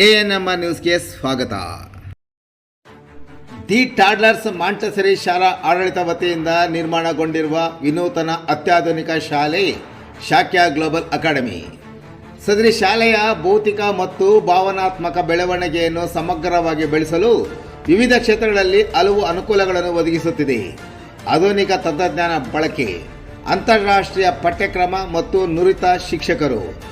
ANM ನ್ಯೂಸ್ಗೆ ಸ್ವಾಗತ. The ಟಾಡ್ಲರ್ಸ್ Montessori ಶಾಲಾ ಆಡಳಿತ ವತಿಯಿಂದ ನಿರ್ಮಾಣಗೊಂಡಿರುವ ವಿನೂತನ ಅತ್ಯಾಧುನಿಕ ಶಾಲೆ, ಶಾಕ್ಯ ಗ್ಲೋಬಲ್ ಅಕಾಡೆಮಿ. ಸದರಿ ಶಾಲೆಯ ಭೌತಿಕ ಮತ್ತು ಭಾವನಾತ್ಮಕ ಬೆಳವಣಿಗೆಯನ್ನು ಸಮಗ್ರವಾಗಿ ಬೆಳೆಸಲು ವಿವಿಧ ಕ್ಷೇತ್ರಗಳಲ್ಲಿ ಹಲವು ಅನುಕೂಲಗಳನ್ನು ಒದಗಿಸುತ್ತಿದೆ. ಆಧುನಿಕ ತಂತ್ರಜ್ಞಾನ ಬಳಕೆ, ಅಂತಾರಾಷ್ಟ್ರೀಯ ಪಠ್ಯಕ್ರಮ ಮತ್ತು ನುರಿತ ಶಿಕ್ಷಕರು.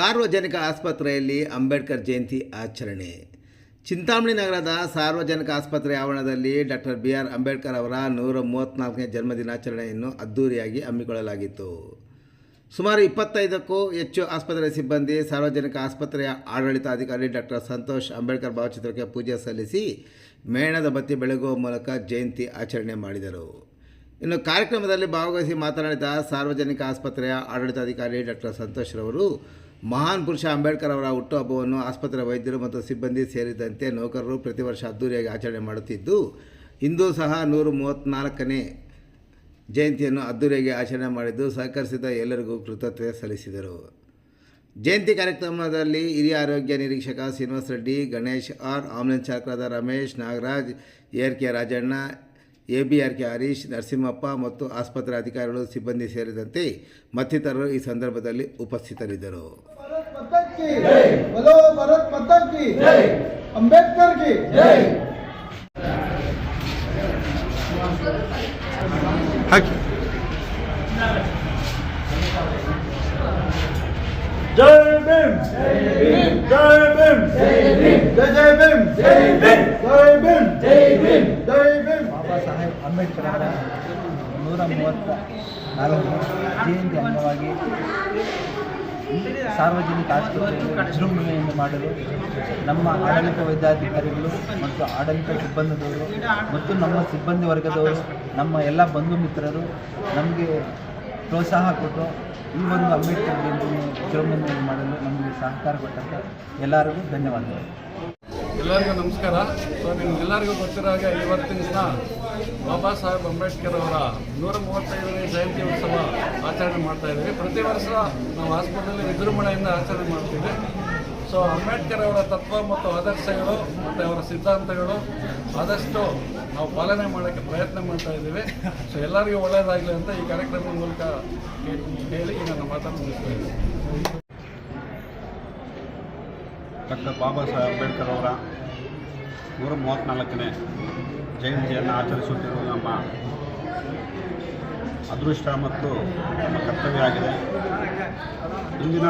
ಸಾರ್ವಜನಿಕ ಆಸ್ಪತ್ರೆಯಲ್ಲಿ ಅಂಬೇಡ್ಕರ್ ಜಯಂತಿ ಆಚರಣೆ. ಚಿಂತಾಮಣಿ ನಗರದ ಸಾರ್ವಜನಿಕ ಆಸ್ಪತ್ರೆ ಆವರಣದಲ್ಲಿ ಡಾಕ್ಟರ್ ಬಿ ಆರ್ ಅಂಬೇಡ್ಕರ್ ಅವರ ನೂರ ಮೂವತ್ತ್ನಾಲ್ಕನೇ ಜನ್ಮದಿನಾಚರಣೆಯನ್ನು ಅದ್ದೂರಿಯಾಗಿ ಹಮ್ಮಿಕೊಳ್ಳಲಾಗಿತ್ತು. ಸುಮಾರು ಇಪ್ಪತ್ತೈದಕ್ಕೂ ಹೆಚ್ಚು ಆಸ್ಪತ್ರೆ ಸಿಬ್ಬಂದಿ ಸಾರ್ವಜನಿಕ ಆಸ್ಪತ್ರೆಯ ಆಡಳಿತಾಧಿಕಾರಿ ಡಾಕ್ಟರ್ ಸಂತೋಷ್ ಅಂಬೇಡ್ಕರ್ ಭಾವಚಿತ್ರಕ್ಕೆ ಪೂಜೆ ಸಲ್ಲಿಸಿ ಮೇಣದ ಬತ್ತಿ ಬೆಳಗುವ ಮೂಲಕ ಜಯಂತಿ ಆಚರಣೆ ಮಾಡಿದರು. ಇನ್ನು ಕಾರ್ಯಕ್ರಮದಲ್ಲಿ ಭಾಗವಹಿಸಿ ಮಾತನಾಡಿದ ಸಾರ್ವಜನಿಕ ಆಸ್ಪತ್ರೆಯ ಆಡಳಿತಾಧಿಕಾರಿ ಡಾಕ್ಟರ್ ಸಂತೋಷ್ ರವರು ಮಹಾನ್ ಪುರುಷ ಅಂಬೇಡ್ಕರ್ ಅವರ ಹುಟ್ಟುಹಬ್ಬವನ್ನು ಆಸ್ಪತ್ರೆ ವೈದ್ಯರು ಮತ್ತು ಸಿಬ್ಬಂದಿ ಸೇರಿದಂತೆ ನೌಕರರು ಪ್ರತಿ ವರ್ಷ ಅದ್ದೂರಿಯಾಗಿ ಆಚರಣೆ ಮಾಡುತ್ತಿದ್ದು, ಇಂದು ಸಹ ನೂರ ಮೂವತ್ತ್ನಾಲ್ಕನೇ ಜಯಂತಿಯನ್ನು ಅದ್ದೂರಿಯಾಗಿ ಆಚರಣೆ ಮಾಡಿದ್ದು, ಸಹಕರಿಸಿದ ಎಲ್ಲರಿಗೂ ಕೃತಜ್ಞತೆ ಸಲ್ಲಿಸಿದರು. ಜಯಂತಿ ಕಾರ್ಯಕ್ರಮದಲ್ಲಿ ಹಿರಿಯ ಆರೋಗ್ಯ ನಿರೀಕ್ಷಕ Srinivasa Reddy, Ganesh R ambulance ಚಾಲಕರಾದ Ramesh Nagaraj R K Rajanna ABRK Harish Narasimhappa ಮತ್ತು ಆಸ್ಪತ್ರೆ ಅಧಿಕಾರಿಗಳು ಸಿಬ್ಬಂದಿ ಸೇರಿದಂತೆ ಮತ್ತಿತರರು ಈ ಸಂದರ್ಭದಲ್ಲಿ ಉಪಸ್ಥಿತರಿದ್ದರು. ಜೈ ಭೀಮ್. ಜೈ ಭೀಮ್. ಜೈ ಭೀಮ್. ಜೈ ಭೀಮ್. ಅಂಬೇಡ್ಕರ್ ಅವರ ನೂರ ಮೂವತ್ತ ನಾಲ್ಕು ಜಯಂತಿ ಅಂಗವಾಗಿ ಸಾರ್ವಜನಿಕ ಆಸ್ಪತ್ರೆಯಲ್ಲಿ ವಿಜೃಂಭಣೆಯನ್ನು ಮಾಡಲು ನಮ್ಮ ಆಡಳಿತ ವೈದ್ಯಾಧಿಕಾರಿಗಳು ಮತ್ತು ಆಡಳಿತ ಸಿಬ್ಬಂದಿದವರು ಮತ್ತು ನಮ್ಮ ಸಿಬ್ಬಂದಿ ವರ್ಗದವರು, ನಮ್ಮ ಎಲ್ಲ ಬಂಧು ಮಿತ್ರರು ನಮಗೆ ಪ್ರೋತ್ಸಾಹ ಕೊಟ್ಟು ಈ ಒಂದು ಅಂಬೇಡ್ಕರ್ ಜಯಂತಿಯನ್ನು ವಿಜೃಂಭಣೆಯನ್ನು ಮಾಡಲು ನಮಗೆ ಸಹಕಾರ ಕೊಟ್ಟಂಥ ಎಲ್ಲರಿಗೂ ಧನ್ಯವಾದಗಳು. ಎಲ್ಲರಿಗೂ ನಮಸ್ಕಾರ. ಸೊ ನಿಮ್ಗೆಲ್ಲರಿಗೂ ಗೊತ್ತಿರೋ ಹಾಗೆ ಇವತ್ತಿನ ದಿನ ಬಾಬಾ ಸಾಹೇಬ್ ಅಂಬೇಡ್ಕರ್ ಅವರ ನೂರ ಮೂವತ್ತೈದನೇ ಜಯಂತಿ ಉತ್ಸವ ಆಚರಣೆ ಮಾಡ್ತಾ ಇದ್ದೀವಿ. ಪ್ರತಿ ವರ್ಷ ನಾವು ಆಸ್ಪತ್ರೆಯಲ್ಲಿ ವಿಜೃಂಭಣೆಯಿಂದ ಆಚರಣೆ ಮಾಡ್ತೀವಿ. ಸೊ ಅಂಬೇಡ್ಕರ್ ಅವರ ತತ್ವ ಮತ್ತು ಆದರ್ಶಗಳು ಮತ್ತು ಅವರ ಸಿದ್ಧಾಂತಗಳು ಆದಷ್ಟು ನಾವು ಪಾಲನೆ ಮಾಡೋಕ್ಕೆ ಪ್ರಯತ್ನ ಮಾಡ್ತಾ ಇದ್ದೀವಿ. ಸೊ ಎಲ್ಲರಿಗೂ ಒಳ್ಳೆಯದಾಗಲಿ ಅಂತ ಈ ಕಾರ್ಯಕ್ರಮದ ಮೂಲಕ ಹೇಳಿ ಮಾತನ್ನು ಮುಗಿಸ್ತಾ ಇದ್ದೀನಿ. ಡಾಕ್ಟರ್ ಬಾಬಾ ಸಾಹೇಬ್ ಅಂಬೇಡ್ಕರ್ ಅವರ ನೂರ ಮೂವತ್ತ್ನಾಲ್ಕನೇ ಜಯಂತಿಯನ್ನು ಆಚರಿಸುತ್ತಿರುವುದು ನಮ್ಮ ಅದೃಷ್ಟ ಮತ್ತು ನಮ್ಮ ಕರ್ತವ್ಯ ಆಗಿದೆ. ಇಂದಿನ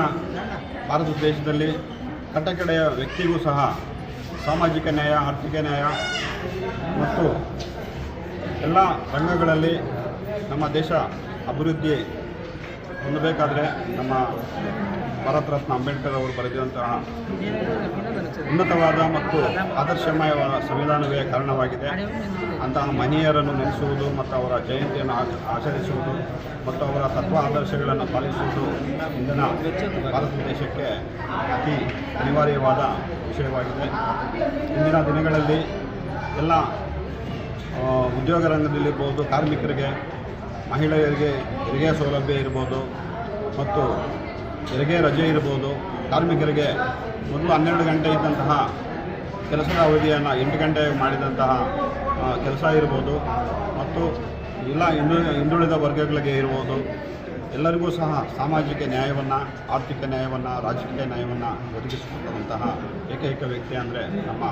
ಭಾರತ ದೇಶದಲ್ಲಿ ಕಟ್ಟಕಡೆಯ ವ್ಯಕ್ತಿಗೂ ಸಹ ಸಾಮಾಜಿಕ ನ್ಯಾಯ, ಆರ್ಥಿಕ ನ್ಯಾಯ ಮತ್ತು ಎಲ್ಲ ರಂಗಗಳಲ್ಲಿ ನಮ್ಮ ದೇಶ ಅಭಿವೃದ್ಧಿ ಹೊಂದಬೇಕಾದ್ರೆ ನಮ್ಮ ಭಾರತ ರತ್ನ ಅಂಬೇಡ್ಕರ್ ಅವರು ಬರೆದಿರುವಂತಹ ಉನ್ನತವಾದ ಮತ್ತು ಆದರ್ಶಮಯವಾದ ಸಂವಿಧಾನವೇ ಕಾರಣವಾಗಿದೆ. ಅಂತಹ ಮಹನೀಯರನ್ನು ನೆನೆಸುವುದು ಮತ್ತು ಅವರ ಜಯಂತಿಯನ್ನು ಆಚ, ಆಚರಿಸುವುದು ಮತ್ತು ಅವರ ತತ್ವ ಆದರ್ಶಗಳನ್ನು ಪಾಲಿಸುವುದು ಇಂದಿನ ಭಾರತ ದೇಶಕ್ಕೆ ಅತಿ ಅನಿವಾರ್ಯವಾದ ವಿಷಯವಾಗಿದೆ. ಇಂದಿನ ದಿನಗಳಲ್ಲಿ ಎಲ್ಲ ಉದ್ಯೋಗ ರಂಗದಲ್ಲಿರ್ಬೋದು, ಕಾರ್ಮಿಕರಿಗೆ ಮಹಿಳೆಯರಿಗೆ ಹೆರಿಗೆ ಸೌಲಭ್ಯ ಇರ್ಬೋದು ಮತ್ತು ಹೆರಿಗೆ ರಜೆ ಇರ್ಬೋದು, ಕಾರ್ಮಿಕರಿಗೆ ಮೊದಲು ಹನ್ನೆರಡು ಗಂಟೆ ಇದ್ದಂತಹ ಕೆಲಸದ ಅವಧಿಯನ್ನು ಎಂಟು ಗಂಟೆ ಮಾಡಿದಂತಹ ಕೆಲಸ ಇರ್ಬೋದು ಮತ್ತು ಎಲ್ಲ ಹಿಂದು, ಹಿಂದುಳಿದ ವರ್ಗಗಳಿಗೆ ಇರ್ಬೋದು. ಎಲ್ಲರಿಗೂ ಸಹ ಸಾಮಾಜಿಕ ನ್ಯಾಯವನ್ನು, ಆರ್ಥಿಕ ನ್ಯಾಯವನ್ನು, ರಾಜಕೀಯ ನ್ಯಾಯವನ್ನು ಒದಗಿಸಿಕೊಟ್ಟಂತಹ ಏಕೈಕ ವ್ಯಕ್ತಿ ಅಂದರೆ ನಮ್ಮ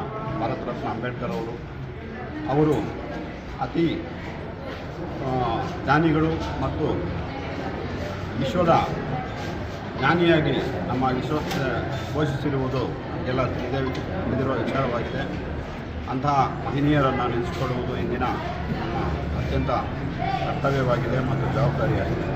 ಭಾರತ ರತ್ನ ಅಂಬೇಡ್ಕರ್ ಅವರು. ಅವರು ಅತಿ ಜ್ಞಾನಿಗಳು ಮತ್ತು ವಿಶ್ವದ ಜ್ಞಾನಿಯಾಗಿ ನಮ್ಮ ವಿಶ್ವ ಘೋಷಿಸಿರುವುದು ಎಲ್ಲ ತಿಳಿದೇ ತಿಳಿದಿರುವ ವಿಚಾರವಾಗಿದೆ. ಅಂತಹ ಮಹನೀಯರನ್ನು ನೆನೆಸಿಕೊಳ್ಳುವುದು ಇಂದಿನ ನಮ್ಮ ಅತ್ಯಂತ ಕರ್ತವ್ಯವಾಗಿದೆ ಮತ್ತು ಜವಾಬ್ದಾರಿಯಾಗಿದೆ.